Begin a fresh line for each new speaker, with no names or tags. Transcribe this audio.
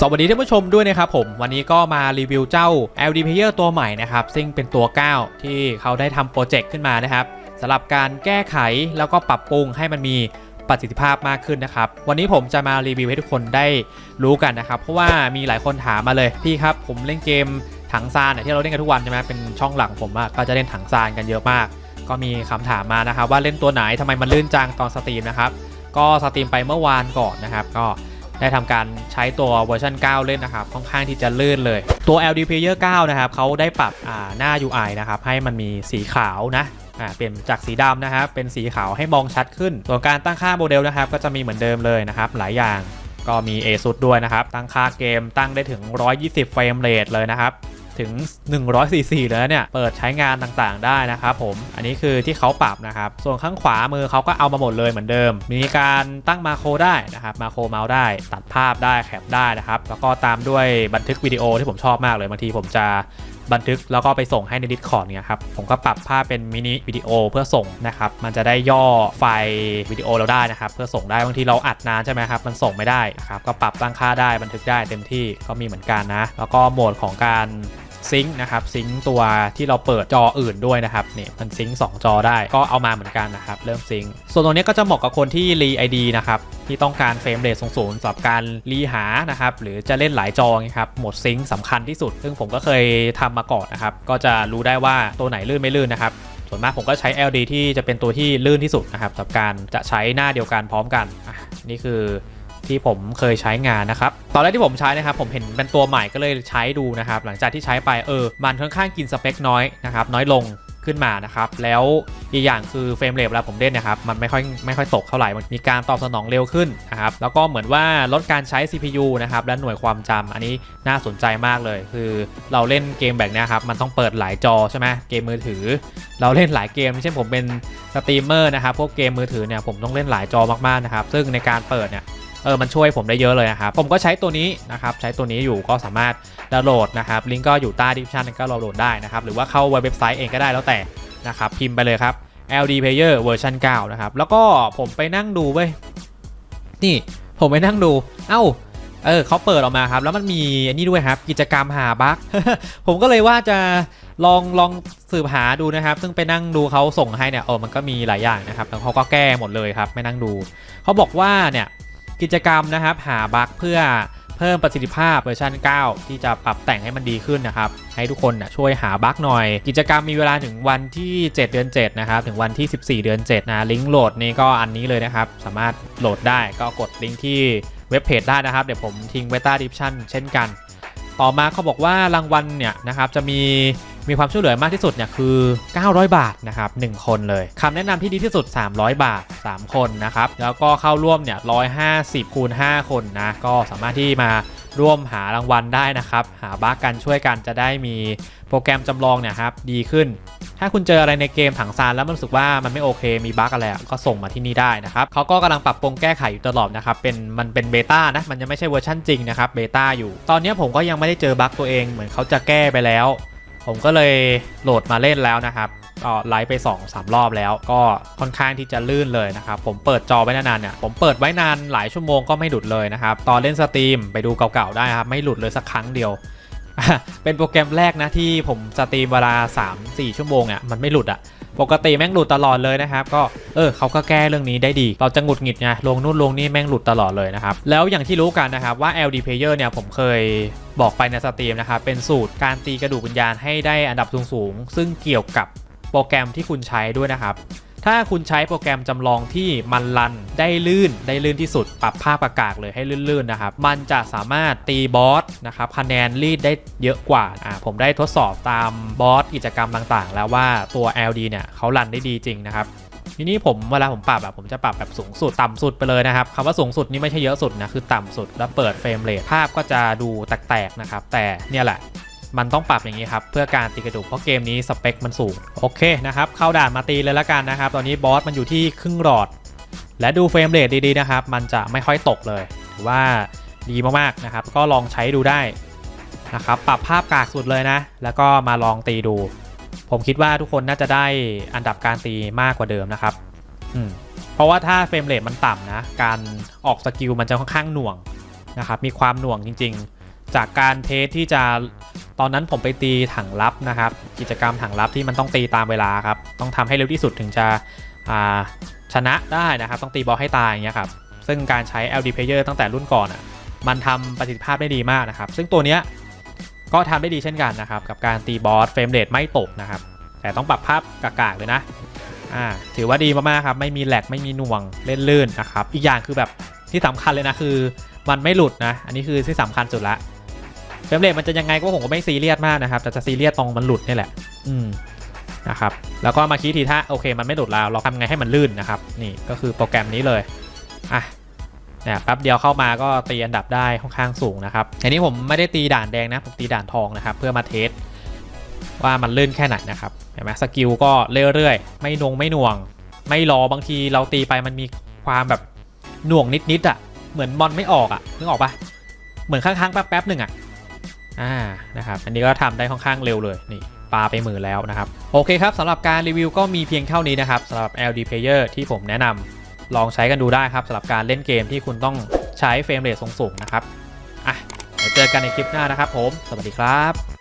สวัสดีท่านผู้ชมด้วยนะครับผม วันนี้ก็มารีวิวเจ้า LD Player ตัวใหม่นะครับ ซึ่งเป็นตัว 9 ที่เขาได้ทำโปรเจกต์ขึ้นมานะครับสำหรับการแก้ไขแล้วก็ปรับปรุงให้มันมีประสิทธิภาพมากขึ้นนะครับ วันนี้ผมจะมารีวิวให้ทุกคนได้รู้กันนะครับ เพราะว่ามีหลายคนถามมาเลย พี่ครับ ผมเล่นเกมถังซานที่เราเล่นกันทุกวันใช่ไหมเป็นช่องหลังผมก็จะเล่นถังซานกันเยอะมาก ก็มีคำถามมานะครับ ว่าเล่นตัวไหนทำไมมันลื่นจังตอนสตรีมนะครับก็สตรีมไปเมื่อวานก่อนนะครับ ก็ ได้ทำการใช้ตัวเวอร์ชัน9 เล่นนะครับ ค่อนข้างที่จะลื่นเลย ตัว LD Player 9 นะครับเขาได้ปรับหน้า UI นะครับ ให้มันมีสีขาวนะเปลี่ยนจากสีดำนะครับ เป็นสีขาวให้มองชัดขึ้น ส่วนการตั้งค่าโมเดลนะครับ ก็จะมีเหมือนเดิมเลยนะครับ หลายอย่างก็มี ASUS ด้วยนะครับ ตั้งค่าเกมตั้งได้ถึง 120 เฟรมเรทเลยนะครับ ถึง144เลยนะเนี่ย เปิดใช้งานต่างๆได้นะครับผม อันนี้คือที่เขาปรับนะครับ ส่วนข้างขวามือเขาก็เอามาหมดเลยเหมือนเดิม มีการตั้งมาโครได้นะครับ มาโครเมาส์ได้ ตัดภาพได้ แคปได้นะครับ แล้วก็ตามด้วยบันทึกวิดีโอที่ผมชอบมากเลย บางทีผมจะบันทึกแล้วก็ไปส่งให้ใน Discord เนี่ยครับ ผมก็ปรับภาพเป็นมินิวิดีโอเพื่อส่งนะครับ มันจะได้ย่อไฟล์วิดีโอเราได้นะครับ เพื่อส่งได้บางทีเราอัดนานใช่ไหมครับ มันส่งไม่ได้นะครับ ก็ปรับตั้งค่าได้บันทึกได้เต็มที่ก็มีเหมือนกันนะ แล้วก็โหมดของการ ซิงค์นะครับซิงค์ตัวที่เราเปิดจออื่นด้วยนะครับนี่มันซิงค์2จอได้ก็เอามาเหมือนกันนะครับเริ่มซิงค์ส่วนตรงนี้ก็จะเหมาะกับคนที่รีไอดีนะครับที่ต้องการเฟรมเรทสูงๆสำหรับการรีหานะครับหรือจะเล่นหลายจอครับโหมดซิงค์สำคัญที่สุด ซึ่งผมก็เคยทำมาก่อนนะครับก็จะรู้ได้ว่าตัวไหนลื่นไม่ลื่นนะครับส่วนมากผมก็ใช้ LD ที่จะเป็นตัวที่ลื่นที่สุดนะครับสำหรับการจะใช้หน้าเดียวกันพร้อมกัน นี่คือ ที่ผมเคยใช้งานนะครับ ตอนแรกที่ผมใช้นะครับผมเห็นเป็นตัวใหม่ก็เลยใช้ดูนะครับ หลังจากที่ใช้ไปเออมันค่อนข้างกินสเปคน้อยนะครับน้อยลงขึ้นมานะครับ แล้วอีกอย่างคือเฟรมเรทเวลาผมเล่นนะครับ มันไม่ค่อยไม่ค่อยตกเท่าไหร่ มันมีการตอบสนองเร็วขึ้นนะครับ แล้วก็เหมือนว่าลดการใช้ CPU นะครับ และหน่วยความจำอันนี้น่าสนใจมากเลย คือเราเล่นเกมแบบนี้ครับ มันต้องเปิดหลายจอใช่ไหมเกมมือถือ เราเล่นหลายเกม เช่นผมเป็นสตรีมเมอร์นะครับ พวกเกมมือถือเนี่ยผมต้องเล่นหลายจอมากๆนะครับ ซึ่งในการเปิดเนี่ย เออมันช่วยผมได้เยอะเลยนะครับผมก็ใช้ตัวนี้นะครับใช้ตัวนี้อยู่ก็สามารถดาวน์โหลดนะครับลิงก์ก็อยู่ใต้ดิสคริปชันก็ดาวน์โหลดได้นะครับหรือว่าเข้าเว็บไซต์เองก็ได้แล้วแต่นะครับพิมพ์ไปเลยครับ LD Player เวอร์ชัน9นะครับแล้วก็ผมไปนั่งดูเว้ยนี่ผมไปนั่งดู เอ้า เออเขาเปิดออกมาครับ แล้วมันมีอันนี้ด้วยครับ กิจกรรมหาบั๊ก ผมก็เลยว่าจะลองลองสืบหาดูนะครับ ซึ่งไปนั่งดูเขาส่งให้เนี่ยเออมันก็มีหลายอย่างนะครับแล้วเขาก็แก้หมดเลยครับ ไม่นั่งดู เขาบอกว่าเนี่ย กิจกรรมนะครับ หาบั๊กเพื่อเพิ่มประสิทธิภาพเวอร์ชัน 9 ที่จะปรับแต่งให้มันดีขึ้นนะครับ ให้ทุกคนนะช่วยหาบั๊กหน่อย กิจกรรมมีเวลาถึงวันที่ 7 เดือน 7 นะครับ ถึงวันที่ 14 เดือน 7 นะ ลิงก์โหลดนี่ก็อันนี้เลยนะครับ สามารถโหลดได้ก็กดลิงก์ที่เว็บเพจได้นะครับ เดี๋ยวผมทิ้งไว้ใต้ดิสคริปชันเช่นกัน ต่อมาเขาบอกว่ารางวัลเนี่ยนะครับจะมี มีความช่วยเหลือมากที่สุดเนี่ยคือ 900 บาทนะครับ1คนเลยคำแนะนำที่ดีที่สุด 300 บาท 3 คนนะครับแล้วก็เข้าร่วมเนี่ย150คูณ5คนนะก็สามารถที่มาร่วมหารางวัลได้นะครับ หาบั๊กกันช่วยกันจะได้มีโปรแกรมจำลองเนี่ยครับดีขึ้น ถ้าคุณเจออะไรในเกมถังซานแล้วมันรู้สึกว่ามันไม่โอเคมีบั๊กอะไรก็ส่งมาที่นี่ได้นะครับเขาก็กำลังปรับปรุงแก้ไขอยู่ตลอดนะครับเป็นมันเป็นเบต้านะมันยังไม่ใช่เวอร์ชันจริงนะครับเบต้าอยู่ ตอนนี้ผมก็ยังไม่ได้เจอบั๊กตัวเองเหมือนเขาจะแก้ไปแล้ว ผมก็เลยโหลดมาเล่นแล้วนะครับก็ไลฟ์ไป 2 3 รอบแล้วก็ค่อนข้างที่จะลื่นเลยนะครับ ผมเปิดจอไว้นานๆเนี่ยผมเปิดไว้นานหลายชั่วโมงก็ไม่หลุดเลยนะครับ ตอนเล่นสตรีมไปดูเก่าๆได้ครับ ไม่หลุดเลยสักครั้งเดียว เป็นโปรแกรมแรกนะที่ผมสตรีมเวลา 3-4 ชั่วโมงอะมันไม่หลุดอะ ปกติแม่งหลุดตลอดเลยนะครับก็เออเขาก็แก้เรื่องนี้ได้ดี เราจะหงุดหงิดไงลงนู่นลงนี่แม่งหลุดตลอดเลยนะครับแล้วอย่างที่รู้กันนะครับว่า LD Player เนี่ยผมเคยบอกไปในสตรีมนะครับเป็นสูตรการตีกระดูกวิญญาณให้ได้อันดับสูงๆซึ่งเกี่ยวกับโปรแกรมที่คุณใช้ด้วยนะครับ ถ้าคุณใช้โปรแกรมจำลองที่มันรันได้ลื่นได้ลื่นที่สุด ปรับภาพอากาศเลยให้ลื่นๆนะครับ มันจะสามารถตีบอสนะครับคะแนนรีดได้เยอะกว่าอ่าผมได้ทดสอบตามบอสกิจกรรมต่างๆ แล้วว่าตัว LD เนี่ยเขารันได้ดีจริงนะครับทีนี้ผมเวลาผมปรับแบบผมจะปรับแบบสูงสุดต่ำสุดไปเลยนะครับคำว่าสูงสุดนี่ไม่ใช่เยอะสุดนะคือต่ำสุดแล้วเปิดเฟรมเรทภาพก็จะดูแตกๆนะครับแต่เนี่ยแหละ มันต้องปรับอย่างนี้ครับ เพื่อการตีกระดูกเพราะเกมนี้สเปคมันสูง โอเคนะครับ เข้าด่านมาตีเลยละกันนะครับ ตอนนี้บอสมันอยู่ที่ครึ่งหลอด และดูเฟรมเรทดีๆนะครับ มันจะไม่ค่อยตกเลย ถือว่าดีมากๆนะครับ ก็ลองใช้ดูได้นะครับ ปรับภาพกากสุดเลยนะ แล้วก็มาลองตีดู ผมคิดว่าทุกคนน่าจะได้อันดับการตีมากกว่าเดิมนะครับอืมเพราะว่าถ้าเฟรมเรทมันต่ำนะ การออกสกิลมันจะค่อนข้างหน่วงนะครับ มีความหน่วงจริง ๆ จากการเทสที่จะ ตอนนั้นผมไปตีถังลับนะครับ กิจกรรมถังลับที่มันต้องตีตามเวลาครับ ต้องทำให้เร็วที่สุดถึงจะชนะได้นะครับ ต้องตีบอสให้ตายอย่างเงี้ยครับ ซึ่งการใช้ LD Player ตั้งแต่รุ่นก่อนอะ มันทำประสิทธิภาพได้ดีมากนะครับ ซึ่งตัวเนี้ยก็ทำได้ดีเช่นกันนะครับ กับการตีบอสเฟรมเรทไม่ตกนะครับ แต่ต้องปรับภาพกากๆเลยนะอ่าถือว่าดีมากๆครับ ไม่มีแหลกไม่มีหน่วงเล่นลื่นนะครับ อีกอย่างคือแบบที่สำคัญเลยนะคือ มันไม่หลุดนะ อันนี้คือที่สำคัญสุดละ เฟรมเรทมันจะยังไงก็ผมก็ไม่ซีเรียสมากนะครับแต่จะซีเรียสตรงมันหลุดนี่แหละ อืมนะครับแล้วก็มาคิดทีถ้าโอเคมันไม่หลุดแล้วเราทำไงให้มันลื่นนะครับ นี่ก็คือโปรแกรมนี้เลยอะเนี่ยแป๊บเดียวเข้ามาก็ตีอันดับได้ค่อนข้างสูงนะครับอันนี้ผมไม่ได้ตีด่านแดงนะผมตีด่านทองนะครับ เพื่อมาเทสว่ามันลื่นแค่ไหนนะครับเห็นไหมสกิลก็เรื่อยๆ ไม่นงไม่หน่วง ไม่รอบางทีเราตีไปมันมีความแบบหน่วงนิดๆอะเหมือนมอนไม่ออกอะนึกออกปะเหมือนค้างๆแป๊บๆหนึ่งอะ อ่านะครับอันนี้ก็ทำได้ค่อนข้างเร็วเลยนี่ปาไปหมื่นแล้วนะครับ โอเคครับสำหรับการรีวิวก็มีเพียงเท่านี้นะครับสำหรับ LD Player ที่ผมแนะนำลองใช้กันดูได้ครับสำหรับการเล่นเกมที่คุณต้องใช้เฟรมเรทสูงๆนะครับอะเจอกันในคลิปหน้านะครับผม สวัสดีครับ